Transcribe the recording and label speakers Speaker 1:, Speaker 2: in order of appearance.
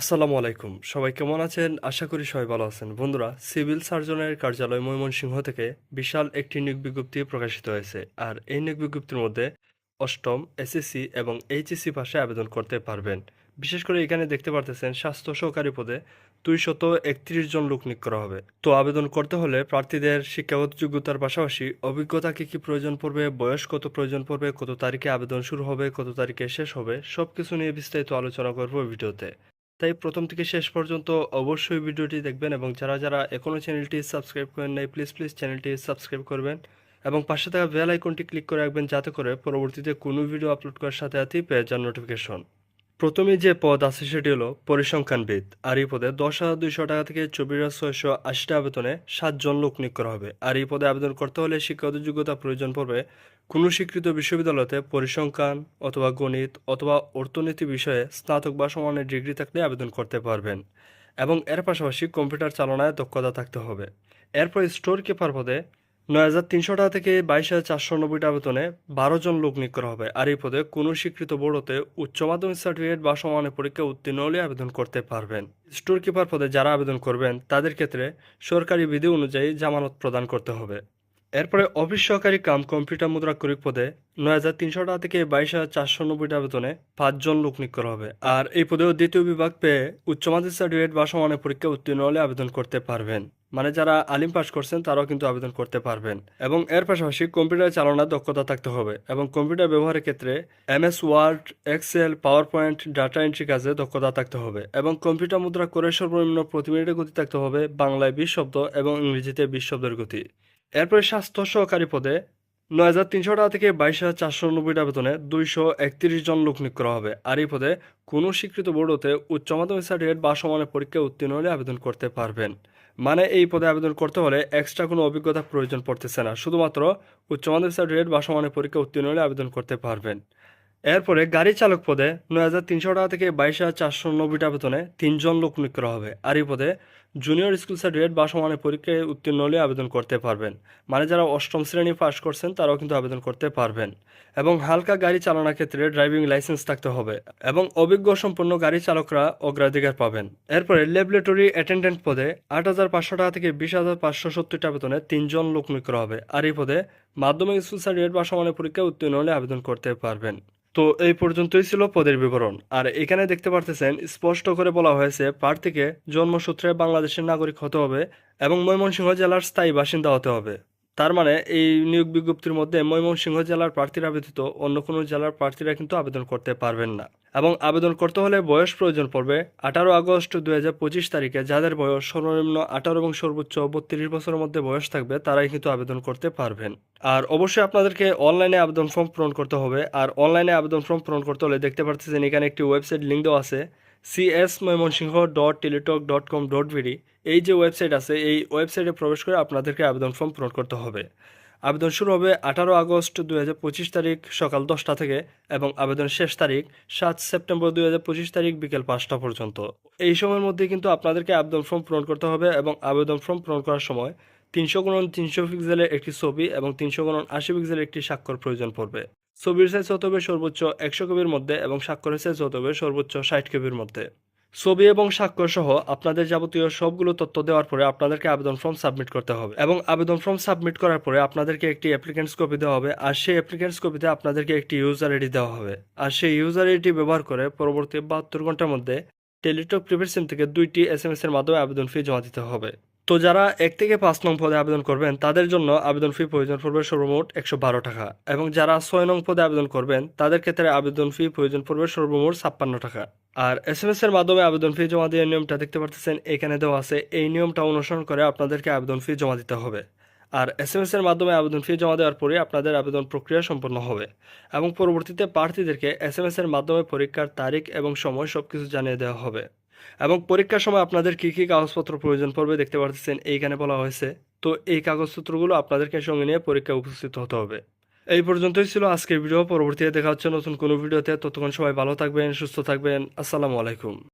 Speaker 1: আসসালামু আলাইকুম। সবাই কেমন আছেন? আশা করি সবাই ভালো আছেন। বন্ধুরা, সিভিল সার্জনের কার্যালয় ময়মনসিংহ থেকে বিশাল একটি নিয়োগ বিজ্ঞপ্তি প্রকাশিত হয়েছে। আর এই নিয়োগ বিজ্ঞপ্তির মধ্যে অষ্টম এসএসসি এবং এইচএসসি পাশে আবেদন করতে পারবেন। বিশেষ করে এখানে দেখতে পারতেছেন, স্বাস্থ্য সহকারী পদে দুইশত একত্রিশ জন লোক নিয়োগ করা হবে। তো আবেদন করতে হলে প্রার্থীদের শিক্ষাগত যোগ্যতার পাশাপাশি অভিজ্ঞতা কি কি প্রয়োজন পড়বে, বয়স কত প্রয়োজন পড়বে, কত তারিখে আবেদন শুরু হবে, কত তারিখে শেষ হবে, সবকিছু নিয়ে বিস্তারিত আলোচনা করব ভিডিওতে। তাই প্রথম থেকে শেষ পর্যন্ত অবশ্যই ভিডিওটি দেখবেন এবং যারা যারা এখনও চ্যানেলটি সাবস্ক্রাইব করেন নাই প্লিজ প্লিজ চ্যানেলটি সাবস্ক্রাইব করবেন এবং পাশে থাকা বেল আইকনটি ক্লিক করে রাখবেন যাতে করে পরবর্তীতে কোনো ভিডিও আপলোড করার সাথে সাথেই পেয়ে যান নোটিফিকেশন প্রথমে যে পদ আছে সেটি হলো পরিসংখ্যানবিদ। আর এই পদে দশ হাজার দুইশো টাকা থেকে চব্বিশ হাজার ছয়শো আশিটা আবেদনে সাতজন লোক নিয়োগ করা হবে। আর এই পদে আবেদন করতে হলে শিক্ষাগত যোগ্যতা প্রয়োজন পড়বে কোনো স্বীকৃত বিশ্ববিদ্যালয়তে পরিসংখ্যান অথবা গণিত অথবা অর্থনীতি বিষয়ে স্নাতক বা সমানের ডিগ্রি থাকলে আবেদন করতে পারবেন এবং এর পাশাপাশি কম্পিউটার চালনায় দক্ষতা থাকতে হবে। এরপর স্টোর কিপার পদে নয় হাজার তিনশো টাকা থেকে বাইশ হাজার চারশো নব্বইটা বেতনে বারো জন লোক নিয়োগ করা হবে। আর এই পদে কোনো স্বীকৃত বোর্ডতে উচ্চ মাধ্যমিক সার্টিফিকেট বা সমানের পরীক্ষা উত্তীর্ণ হলে আবেদন করতে পারবেন। স্টোর কিপার পদে যারা আবেদন করবেন, তাদের ক্ষেত্রে সরকারি বিধি অনুযায়ী জামানত প্রদান করতে হবে। এরপরে অফিস সহকারী কাম কম্পিউটার মুদ্রা মুদ্রাক্ষরিক পদে নয় হাজার তিনশো টাকা থেকে বাইশ হাজার চারশো নব্বইটা বেতনে পাঁচজন লোক নিয়োগ করা হবে। আর এই পদেও দ্বিতীয় বিভাগ পেয়ে উচ্চ মাধ্যমিক সার্টিফিকেট বা সমানের পরীক্ষা উত্তীর্ণ হলে আবেদন করতে পারবেন। মানে যারা আলিম পাস করছেন, তারাও কিন্তু আবেদন করতে পারবেন। এবং এর পাশাপাশি কম্পিউটার চালানোর দক্ষতা থাকতে হবে এবং কম্পিউটার ব্যবহারের ক্ষেত্রে MS Word, Excel PowerPoint data entry কাজে দক্ষতা থাকতে হবে এবং কম্পিউটার মুদ্রা করে সর্বনিম্ন প্রতি মিনিটে গতি থাকতে হবে বাংলায় বিশ শব্দ এবং ইংরেজিতে বিশ শব্দের গতি। এরপরে স্বাস্থ্য সহকারী পদে নয় হাজার তিনশো টাকা থেকে বাইশ হাজার চারশো নব্বইটা বেতনে দুইশো একত্রিশ জন লোক নিয়োগ করা হবে। আর এই পদে কোনো স্বীকৃত বোর্ডতে উচ্চ মাধ্যমিক সার্টিফিকেট বা সমানের পরীক্ষায় উত্তীর্ণ হলে আবেদন করতে পারবেন। মানে এই পদে আবেদন করতে হলে এক্সট্রা কোনো অভিজ্ঞতা প্রয়োজন পড়তেছে না। শুধুমাত্র উচ্চ মাধ্যমিক সার্টিফিকেট বা সমানের পরীক্ষা উত্তীর্ণ হলে আবেদন করতে পারবেন। এরপরে গাড়ি চালক পদে নয় হাজার তিনশো টাকা থেকে বাইশ হাজার চারশো নব্বইটা বেতনে তিনজন লোক নিয়োগ করা হবে। আর এই পদে জুনিয়র স্কুল সার্টিফিকেট বা সমানের পরীক্ষায় উত্তীর্ণ হলে আবেদন করতে পারবেন। মানে যারা অষ্টম শ্রেণি পাশ করছেন, তারাও কিন্তু আবেদন করতে পারবেন। এবং হালকা গাড়ি চালানোর ক্ষেত্রে ড্রাইভিং লাইসেন্স থাকতে হবে এবং অভিজ্ঞ সম্পন্ন গাড়ি চালকরা অগ্রাধিকার পাবেন। এরপরে ল্যাবরেটরি অ্যাটেন্ডেন্ট পদে আট হাজার পাঁচশো টাকা থেকে বিশ হাজার পাঁচশো সত্তরটা বেতনে তিনজন লোক নিয়োগ করা হবে। আর এই পদে মাধ্যমিক স্কুল সার্টিফিকেট বা সমানের পরীক্ষায় উত্তীর্ণ হলে আবেদন করতে পারবেন। তো এই পর্যন্তই ছিল পদের বিবরণ। আর এখানে দেখতে পারতেছেন, স্পষ্ট করে বলা হয়েছে প্রার্থীকে জন্মসূত্রে বাংলাদেশের নাগরিক হতে হবে এবং ময়মনসিংহ জেলার স্থায়ী বাসিন্দা হতে হবে। তার মানে এই নিয়োগ বিজ্ঞপ্তির মধ্যে ময়মনসিংহ জেলার প্রার্থীরা ব্যতীত অন্য কোনো জেলার প্রার্থীরা কিন্তু আবেদন করতে পারবেন না। এবং আবেদন করতে হলে বয়স প্রয়োজন পড়বে আঠারো আগস্ট দুই হাজার পঁচিশ তারিখে। যাদের বয়স সর্বনিম্ন আঠারো এবং সর্বোচ্চ বত্রিশ বছরের মধ্যে বয়স থাকবে, তারাই কিন্তু আবেদন করতে পারবেন। আর অবশ্যই আপনাদেরকে অনলাইনে আবেদন ফর্ম পূরণ করতে হবে। আর অনলাইনে আবেদন ফর্ম পূরণ করতে হলে দেখতে পাচ্ছেন এখানে একটি ওয়েবসাইট লিঙ্ক দেওয়া আছে। CS Mymensingh dot Teletalk dot com dot BD এই যে ওয়েবসাইট আছে, এই ওয়েবসাইটে প্রবেশ করে আপনাদেরকে আবেদন ফর্ম পূরণ করতে হবে। আবেদন শুরু হবে আঠারো আগস্ট দুই হাজার পঁচিশ তারিখ সকাল দশটা থেকে এবং আবেদন শেষ তারিখ সাত সেপ্টেম্বর দুই হাজার পঁচিশ তারিখ বিকেল পাঁচটা পর্যন্ত। এই সময়ের মধ্যে কিন্তু আপনাদেরকে আবেদন ফর্ম পূরণ করতে হবে এবং আবেদন ফর্ম পূরণ করার সময় তিনশো গুণন তিনশো পিক্সেলের একটি ছবি এবং তিনশো গুণন আশি পিক্সেলের একটি স্বাক্ষর প্রয়োজন পড়বে। ছবির সাইজ হতে হবে সর্বোচ্চ একশো কবির মধ্যে এবং স্বাক্ষরের সাইজ হতে হবে সর্বোচ্চ ষাট কবির মধ্যে। ছবি এবং স্বাক্ষর সহ আপনাদের যাবতীয় সবগুলো তথ্য দেওয়ার পরে আপনাদেরকে আবেদন ফর্ম সাবমিট করতে হবে এবং আবেদন ফর্ম সাবমিট করার পরে আপনাদেরকে একটি অ্যাপ্লিকেন্টস কপি দেওয়া হবে আর সেই অ্যাপ্লিকেন্টস কপিতে আপনাদেরকে একটি ইউজার আইডি দেওয়া হবে। আর সেই ইউজার আইডি ব্যবহার করে পরবর্তী বাহাত্তর ঘণ্টার মধ্যে টেলিটক প্রিপেড সিম থেকে দুইটি এস এম এস এর মাধ্যমে আবেদন ফি জমা দিতে হবে। তো যারা এক থেকে পাঁচ নং পদে আবেদন করবেন, তাদের জন্য আবেদন ফি প্রয়োজন পড়বে সর্বমোট একশো বারো টাকা এবং যারা ছয় নং পদে আবেদন করবেন, তাদের ক্ষেত্রে আবেদন ফি প্রয়োজন পড়বে সর্বমোট ছাপ্পান্ন টাকা। আর এস এম এস এর মাধ্যমে আবেদন ফি জমা দেওয়ার নিয়মটা দেখতে পারতেছেন, এখানে দেওয়া আছে, এই নিয়মটা অনুসরণ করে আপনাদেরকে আবেদন ফি জমা দিতে হবে। আর এস এম এস এর মাধ্যমে আবেদন ফি জমা দেওয়ার পরে আপনাদের আবেদন প্রক্রিয়া সম্পন্ন হবে এবং পরবর্তীতে প্রার্থীদেরকে এস এম এস এর মাধ্যমে পরীক্ষার তারিখ এবং সময় সবকিছু জানিয়ে দেওয়া হবে। এবং পরীক্ষার সময় আপনাদের কী কী কাগজপত্র প্রয়োজন পড়বে দেখতে পাচ্ছেন এইখানে বলা হয়েছে। তো এই কাগজপত্রগুলো আপনাদেরকে সঙ্গে নিয়ে পরীক্ষায় উপস্থিত হতে হবে। এই পর্যন্তই ছিল আজকের ভিডিও। পরবর্তীতে দেখা হচ্ছে নতুন কোনো ভিডিওতে। ততক্ষণ সবাই ভালো থাকবেন, সুস্থ থাকবেন। আসসালামু আলাইকুম।